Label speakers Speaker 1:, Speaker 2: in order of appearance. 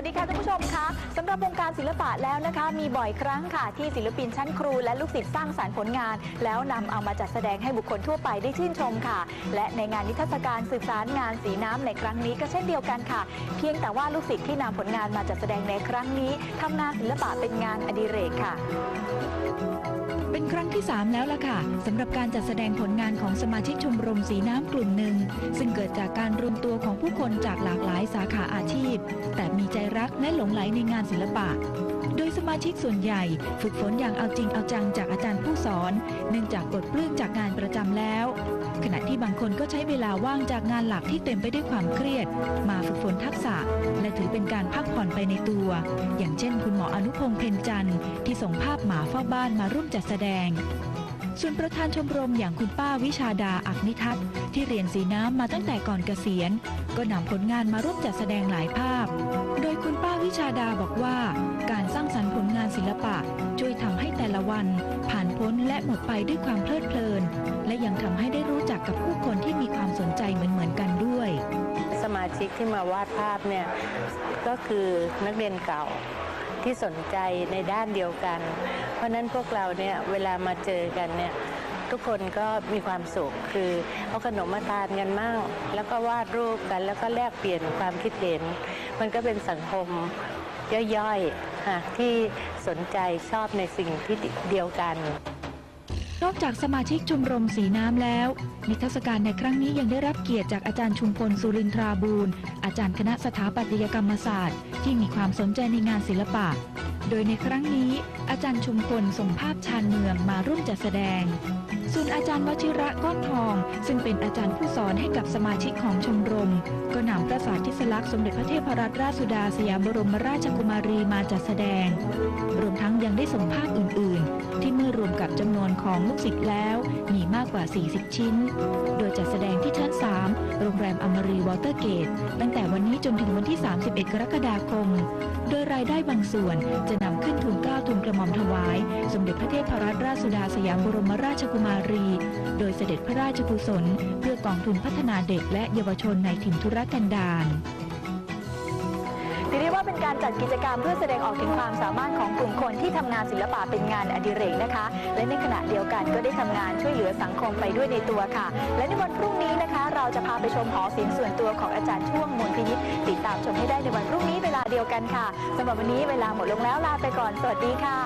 Speaker 1: วัสดีค่ะท่านผู้ชมค่ะ
Speaker 2: รับวงการศิลปะแล้วนะคะ มีบ่อยครั้งค่ะที่ศิลปินชั้นครูและลูกศิษย์สร้างสารรค์ผลงาน แล้วนำเอามาจัดแสดงให้บุคคลทั่วไปได้ชื่นชมค่ะ และในงานนิทรรศการสืบสารงานสีน้ำในครั้งนี้ก็เช่นเดียวกันค่ะ เพียงแต่ว่าลูกศิษย์ที่นำผลงานมาจัดแสดงในครั้งนี้ทำงานศิลปะเป็นงานอดิเรกค่ะ
Speaker 1: เป็นครั้งที่ 3 แล้วล่ะค่ะสำหรับการจัดแสดงผลงานของสมาชิกชมรมสีน้ำกลุ่มหนึ่ง ซึ่งเกิดจากการรวมตัวของผู้คนจากหลากหลายสาขาอาชีพ แต่มีใจรักและหลงไหลในงานศิลปะ โดยสมาชิกส่วนใหญ่ฝึกฝนอย่างเอาจริงเอาจังจากอาจารย์ผู้สอน เนื่องจากปลดเปลื้องจากงานประจำแล้ว ขณะที่บางคนก็ใช้เวลาว่างจากงานหลักที่เต็มไปด้วยความเครียด มาฝึกฝนทักษะ และถือเป็นการพักผ่อนไปในตัว อย่างเช่น คุณหมออนุพงษ์เพ็ญจันทร์ที่ส่งภาพหมาเฝ้าบ้านมาร่วมจัดแสดงส่วนประธานชมรมอย่างคุณป้าวิชาดาอักนิทัศน์ที่เรียนสีน้ำมาตั้งแต่ก่อนเกษียณ ก็นำผลงานมาร่วมจัดแสดงหลายภาพ โดยคุณ ป้าวิชาดาบอกว่าการสร้างสรรค์ผลงานศิลปะ ช่วยทำให้แต่ละวัน ผ่านพ้นและหมดไปด้วยความเพลิดเพลิน และยังทำให้ได้รู้จักกับผู้คนที่มีความสนใจเหมือนๆกันด้วย
Speaker 3: สมาชิกที่มาวาดภาพเนี่ยก็คือนักเรียนเก่าที่สนใจในด้านเดียวกัน เพราะนั้นพวกเราเนี่ยเวลามาเจอกันเนี่ย ทุกคนก็มีความสุขคือเอาขนมมาทานกันมั่งแล้วก็วาดรูปกัน แล้วก็แลกเปลี่ยนความคิดเห็น มันก็เป็นสังคมย่อยๆค่ะที่สนใจชอบในสิ่งที่เดียวกัน
Speaker 1: นอกจากสมาชิกชมรมสีน้ำแล้ว นิทรรศการในครั้งนี้ยังได้รับเกียรติจากอาจารย์ชุมพลสุรินทราบูรณ์อาจารย์คณะสถาปัตยกรรมศาสตร์ ที่มีความสนใจในงานศิลปะ โดยในครั้งนี้ อาจารย์ชุมพลส่งภาพชานเมืองมาร่วมจัดแสดง ส่วนอาจารย์วชิระก้อนทอง ซึ่งเป็นอาจารย์ผู้สอนให้กับสมาชิกของชมรม ก็นำพระสาธิสลักษณ์สมเด็จพระเทพรัตนราชสุดาสยามบรมราชกุมารีมาจัดแสดง รวมทั้งยังได้ส่งภาพอื่น ๆ ที่เมื่อรวมกับจำนวนของลูกศิษย์แล้วมีมากกว่า 40 ชิ้น โดยจัดแสดงที่ชั้น 3 โรงแรมอมรีวอเตอร์เกต ตั้งแต่วันนี้จนถึงวันที่ 31 กรกฎาคม โดยรายได้บางส่วนจะ ขึ้นทุนเกล้าทุนกระหม่อมถวาย สมเด็จพระเทพรัตนราชสุดาสยามบรมราชกุมารี โดยเสด็จพระราชกุศล เพื่อกองทุนพัฒนาเด็กและเยาวชนในถิ่นธุรกันดาร
Speaker 2: ว่าเป็นการจัดกิจกรรมเพื่อแสดงออกถึงความสามารถของกลุ่มคนที่ทำงานศิลปะเป็นงานอดิเรกนะคะ และในขณะเดียวกันก็ได้ทำงานช่วยเหลือสังคมไปด้วยในตัวค่ะ และในวันพรุ่งนี้นะคะ เราจะพาไปชมหอศิลป์ส่วนตัวของอาจารย์ช่วงมนพินิษติดตามชมให้ได้ในวันพรุ่งนี้เวลาเดียวกันค่ะสำหรับวันนี้เวลาหมดลงแล้วลาไปก่อนสวัสดีค่ะ